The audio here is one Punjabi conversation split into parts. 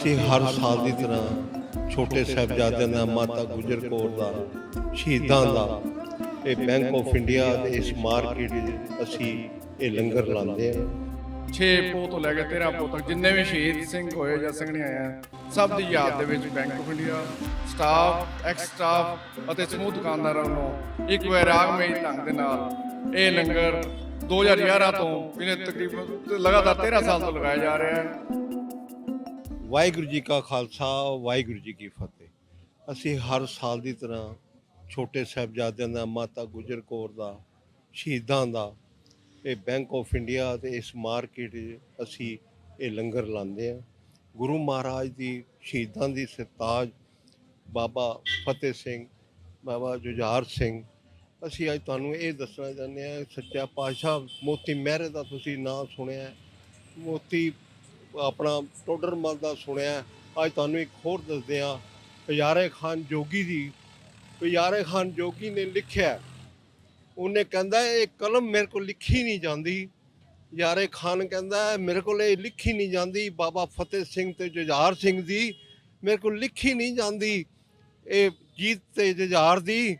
ਅਸੀਂ ਹਰ ਸਾਲ ਦੀ ਤਰ੍ਹਾਂ ਛੋਟੇ ਸਾਹਿਬਜ਼ਾਦਿਆਂ ਦਾ, ਮਾਤਾ ਗੁਜਰ ਕੌਰ ਦਾ, ਸ਼ਹੀਦਾਂ ਦਾ, ਇਹ ਬੈਂਕ ਆਫ ਇੰਡੀਆ ਦੇ ਇਸ ਮਾਰਕੀਟ ਅਸੀਂ ਇਹ ਲੰਗਰ ਲਾਉਂਦੇ ਹਾਂ। 6 ਪੋ ਤੋਂ ਲੈ ਕੇ 13 ਪੋ ਤੱਕ ਜਿੰਨੇ ਵੀ ਸ਼ਹੀਦ ਸਿੰਘ ਹੋਏ ਜਾਂ ਸਿੰਘਣੀਆਂ ਆ, ਸਭ ਦੀ ਯਾਦ ਦੇ ਵਿੱਚ Bank of India staff ex staff ਅਤੇ ਸਮੂਹ ਦੁਕਾਨਦਾਰਾਂ ਵੱਲੋਂ ਇੱਕ ਵੈਰਾਗਮਈ ਢੰਗ ਦੇ ਨਾਲ ਇਹ ਲੰਗਰ 2011 ਤੋਂ ਇਹਨੇ ਤਕਰੀਬਨ ਲਗਾਤਾਰ 13 ਸਾਲ ਤੋਂ ਲਗਾਇਆ ਜਾ ਰਿਹਾ ਹੈ। ਵਾਹਿਗੁਰੂ ਜੀ ਕਾ ਖਾਲਸਾ, ਵਾਹਿਗੁਰੂ ਜੀ ਕੀ ਫਤਿਹ। ਅਸੀਂ ਹਰ ਸਾਲ ਦੀ ਤਰ੍ਹਾਂ ਛੋਟੇ ਸਾਹਿਬਜ਼ਾਦਿਆਂ ਦਾ, ਮਾਤਾ ਗੁਜਰ ਕੌਰ ਦਾ, ਸ਼ਹੀਦਾਂ ਦਾ, ਇਹ ਬੈਂਕ ਆਫ ਇੰਡੀਆ ਤੇ ਇਸ ਮਾਰਕੀਟ 'ਚ ਅਸੀਂ ਇਹ ਲੰਗਰ ਲਾਉਂਦੇ ਹਾਂ। ਗੁਰੂ ਮਹਾਰਾਜ ਦੀ ਸ਼ਹੀਦਾਂ ਦੀ ਸਰਤਾਜ ਬਾਬਾ ਫਤਿਹ ਸਿੰਘ, ਬਾਬਾ ਜੁਝਾਰ ਸਿੰਘ। ਅਸੀਂ ਅੱਜ ਤੁਹਾਨੂੰ ਇਹ ਦੱਸਣਾ ਚਾਹੁੰਦੇ ਹਾਂ, ਸੱਚਾ ਪਾਤਸ਼ਾਹ ਮੋਤੀ ਮਹਿਰੇ ਦਾ ਤੁਸੀਂ ਨਾਂ ਸੁਣਿਆ ਮੋਤੀ ਆਪਣਾ ਟੋਡਰ ਮਲ ਦਾ ਸੁਣਿਆ। ਅੱਜ ਤੁਹਾਨੂੰ ਇੱਕ ਹੋਰ ਦੱਸਦੇ ਹਾਂ। ਪਿਆਰੇ ਖਾਨ ਜੋਗੀ ਦੀ, ਪਿਆਰੇ ਖਾਨ ਜੋਗੀ ਨੇ ਲਿਖਿਆ ਉਹਨੇ ਕਹਿੰਦਾ ਇਹ ਕਲਮ ਮੇਰੇ ਕੋਲ ਲਿਖੀ ਨਹੀਂ ਜਾਂਦੀ। ਯਾਰੇ ਖਾਨ ਕਹਿੰਦਾ ਮੇਰੇ ਕੋਲ ਇਹ ਲਿਖੀ ਨਹੀਂ ਜਾਂਦੀ। ਬਾਬਾ ਫਤਿਹ ਸਿੰਘ ਤੇ ਜੁਝਾਰ ਸਿੰਘ ਦੀ ਮੇਰੇ ਕੋਲ ਲਿਖੀ ਨਹੀਂ ਜਾਂਦੀ। ਇਹ ਜੀਤ ਤੇ ਜੁਝਾਰ ਦੀ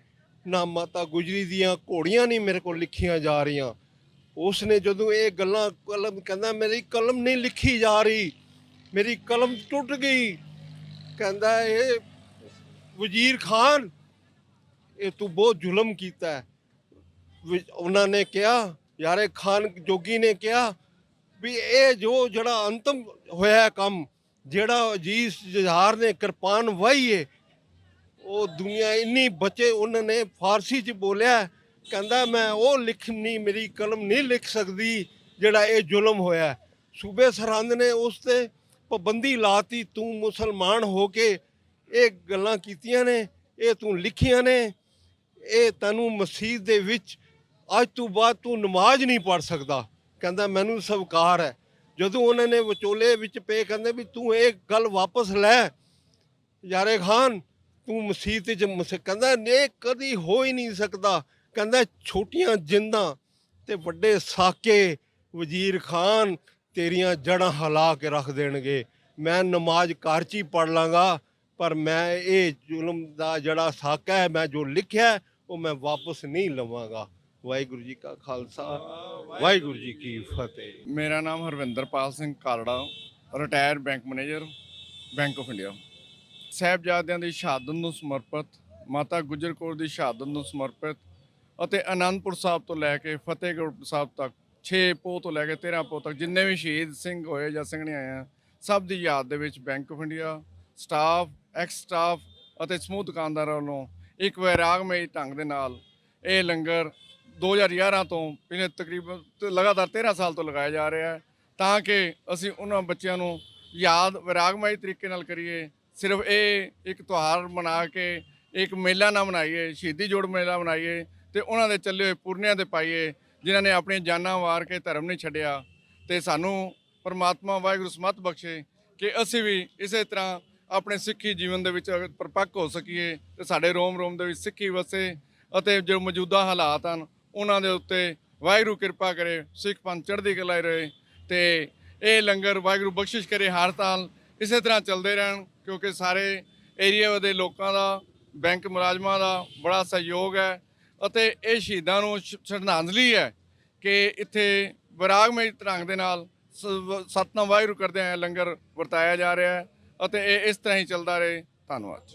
ਨਾ ਮਾਤਾ ਗੁਜਰੀ ਦੀਆਂ ਘੋੜੀਆਂ ਨਹੀਂ ਮੇਰੇ ਕੋਲ ਲਿਖੀਆਂ ਜਾ ਰਹੀਆਂ। ਉਸਨੇ ਜਦੋਂ ਇਹ ਗੱਲਾਂ ਕਲਮ ਕਹਿੰਦਾ, ਮੇਰੀ ਕਲਮ ਨਹੀਂ ਲਿਖੀ ਜਾ ਰਹੀ, ਮੇਰੀ ਕਲਮ ਟੁੱਟ ਗਈ। ਕਹਿੰਦਾ, ਇਹ ਵਜ਼ੀਰ ਖਾਨ, ਇਹ ਤੂੰ ਬਹੁਤ ਜ਼ੁਲਮ ਕੀਤਾ ਹੈ। ਉਹਨਾਂ ਨੇ ਕਿਹਾ, ਯਾਰੇ ਖਾਨ ਜੋਗੀ ਨੇ ਕਿਹਾ ਵੀ ਇਹ ਜੋ ਜਿਹੜਾ ਅੰਤਮ ਹੋਇਆ ਕੰਮ, ਜਿਹੜਾ ਅਜੀਜ਼ ਜਹਾਰ ਨੇ ਕਿਰਪਾਨ ਵਾਹੀ ਹੈ ਉਹ ਦੁਨੀਆ ਇੰਨੀ ਬਚੇ, ਉਹਨਾਂ ਨੇ ਫਾਰਸੀ ਚ ਬੋਲਿਆ ਕਹਿੰਦਾ ਮੈਂ ਉਹ ਲਿਖਣੀ ਮੇਰੀ ਕਲਮ ਨਹੀਂ ਲਿਖ ਸਕਦੀ ਜਿਹੜਾ ਇਹ ਜ਼ੁਲਮ ਹੋਇਆ ਸੂਬੇ ਸਰਹੰਦ ਨੇ ਉਸ ਤੇ ਪਾਬੰਦੀ ਲਾਤੀ, ਤੂੰ ਮੁਸਲਮਾਨ ਹੋ ਕੇ ਇਹ ਗੱਲਾਂ ਕੀਤੀਆਂ ਨੇ, ਇਹ ਤੂੰ ਲਿਖੀਆਂ ਨੇ, ਇਹ ਤੈਨੂੰ ਮਸਜਿਦ ਦੇ ਵਿੱਚ ਅੱਜ ਤੋਂ ਬਾਅਦ ਤੂੰ ਨਮਾਜ਼ ਨਹੀਂ ਪੜ ਸਕਦਾ। ਕਹਿੰਦਾ ਮੈਨੂੰ ਸਵਕਾਰ ਹੈ। ਜਦੋਂ ਉਹਨਾਂ ਨੇ ਵਿਚੋਲੇ ਵਿੱਚ ਪਏ, ਕਹਿੰਦੇ ਵੀ ਤੂੰ ਇਹ ਗੱਲ ਵਾਪਸ ਲੈ, ਯਾਰੇ ਖਾਨ, ਤੂੰ ਮਸਜਿਦ ਚ ਮਸ ਕਹਿੰਦਾ ਇਹ ਕਦੀ ਹੋ ਹੀ ਨਹੀਂ ਸਕਦਾ। ਕਹਿੰਦਾ ਛੋਟੀਆਂ ਜਿੰਦਾਂ ਤੇ ਵੱਡੇ ਸਾਕੇ ਵਜ਼ੀਰ ਖਾਨ ਤੇਰੀਆਂ ਜੜਾਂ ਹਿਲਾ ਕੇ ਰੱਖ ਦੇਣਗੇ। ਮੈਂ ਨਮਾਜ਼ ਘਰ 'ਚ ਹੀ ਪੜ ਲਾਂਗਾ, ਪਰ ਮੈਂ ਇਹ ਜ਼ੁਲਮ ਦਾ ਜਿਹੜਾ ਸਾਕਾ ਹੈ, ਮੈਂ ਜੋ ਲਿਖਿਆ ਉਹ ਮੈਂ ਵਾਪਸ ਨਹੀਂ ਲਵਾਂਗਾ। ਵਾਹਿਗੁਰੂ ਜੀ ਕਾ ਖਾਲਸਾ, ਵਾਹਿਗੁਰੂ ਜੀ ਕੀ ਫਤਿਹ। ਮੇਰਾ ਨਾਮ Harvinderpal Singh Kalra retired bank manager Bank of India ਸਾਹਿਬਜ਼ਾਦਿਆਂ ਦੀ ਸ਼ਹਾਦਤ ਨੂੰ ਸਮਰਪਿਤ, ਮਾਤਾ ਗੁਜਰ ਕੌਰ ਦੀ ਸ਼ਹਾਦਤ ਨੂੰ ਸਮਰਪਿਤ ਅਤੇ ਆਨੰਦਪੁਰ ਸਾਹਿਬ ਤੋਂ ਲੈ ਕੇ ਫਤਿਹਗੜ੍ਹ ਸਾਹਿਬ ਤੱਕ 6 ਪੋ ਤੋਂ ਲੈ ਕੇ 13 ਪੋ ਤੱਕ ਜਿੰਨੇ ਵੀ ਸ਼ਹੀਦ ਸਿੰਘ ਹੋਏ ਜਾਂ ਸਿੰਘਣੀਆਂ ਆ, ਸਭ ਦੀ ਯਾਦ ਦੇ ਵਿੱਚ Bank of India staff ex staff ਅਤੇ ਸਮੂਹ ਦੁਕਾਨਦਾਰਾਂ ਵੱਲੋਂ ਇੱਕ ਵੈਰਾਗਮਈ ਢੰਗ ਦੇ ਨਾਲ ਇਹ ਲੰਗਰ 2011 ਤੋਂ ਪਿਛਲੇ ਤਕਰੀਬਨ ਲਗਾਤਾਰ 13 ਸਾਲ ਤੋਂ ਲਗਾਇਆ ਜਾ ਰਿਹਾ ਹੈ ਤਾਂ ਕਿ ਅਸੀਂ ਉਹਨਾਂ ਬੱਚਿਆਂ ਨੂੰ ਯਾਦ ਵਿਰਾਗਮਈ ਤਰੀਕੇ ਨਾਲ ਕਰੀਏ। ਸਿਰਫ ਇਹ ਇੱਕ ਤਿਉਹਾਰ ਮਨਾ ਕੇ, ਇੱਕ ਮੇਲਾ ਨਾ ਮਨਾਈਏ, ਸ਼ਹੀਦੀ ਜੋੜ ਮੇਲਾ ਮਨਾਈਏ ਤੇ ਉਹਨਾਂ ਦੇ ਚੱਲੇ ਹੋਏ ਪੁਰਨਿਆਂ ਤੇ ਪਾਈਏ, ਜਿਨ੍ਹਾਂ ਨੇ ਆਪਣੀਆਂ ਜਾਨਾਂ ਵਾਰ ਕੇ ਧਰਮ ਨਹੀਂ ਛੱਡਿਆ। ਤੇ ਸਾਨੂੰ ਪਰਮਾਤਮਾ ਵਾਹਿਗੁਰੂ ਸਮਤ ਬਖਸ਼ੇ ਕਿ ਅਸੀਂ ਵੀ ਇਸੇ ਤਰ੍ਹਾਂ ਆਪਣੇ ਸਿੱਖੀ ਜੀਵਨ ਦੇ ਵਿੱਚ ਪਰਪੱਕ ਹੋ ਸਕੀਏ, ਤੇ ਸਾਡੇ ਰੋਮ ਰੋਮ ਦੇ ਵਿੱਚ ਸਿੱਖੀ ਵਸੇ ਅਤੇ ਜੋ ਮੌਜੂਦਾ ਹਾਲਾਤ ਹਨ, ਉਹਨਾਂ ਦੇ ਉੱਤੇ ਵਾਹਿਗੁਰੂ ਕਿਰਪਾ ਕਰੇ, ਸਿੱਖ ਪੰਥ ਚੜ੍ਹਦੀ ਕਲਾ ਰਹੇ ਤੇ ਇਹ ਲੰਗਰ ਵਾਹਿਗੁਰੂ ਬਖਸ਼ਿਸ਼ ਕਰੇ ਹਰ ਸਾਲ ਇਸੇ ਤਰ੍ਹਾਂ ਚੱਲਦੇ ਰਹਿਣ, ਕਿਉਂਕਿ ਸਾਰੇ ਏਰੀਆ ਦੇ ਲੋਕਾਂ ਦਾ, ਬੈਂਕ ਮੁਲਾਜ਼ਮਾਂ ਦਾ ਬੜਾ ਸਹਿਯੋਗ ਹੈ। ਅਤੇ ਇਹ ਸ਼ਹੀਦਾਂ ਨੂੰ ਸ਼ਰਧਾਂਜਲੀ ਹੈ ਕਿ ਇੱਥੇ ਵਿਰਾਗਮਈ ਢੰਗ ਦੇ ਨਾਲ ਸ- ਸਤਨਾਮ ਵਾਹਿਗੁਰੂ ਕਰਦੇ ਆ ਲੰਗਰ ਵਰਤਾਇਆ ਜਾ ਰਿਹਾ ਹੈ ਅਤੇ ਇਹ ਇਸ ਤਰ੍ਹਾਂ ਹੀ ਚੱਲਦਾ ਰਹੇ। ਧੰਨਵਾਦ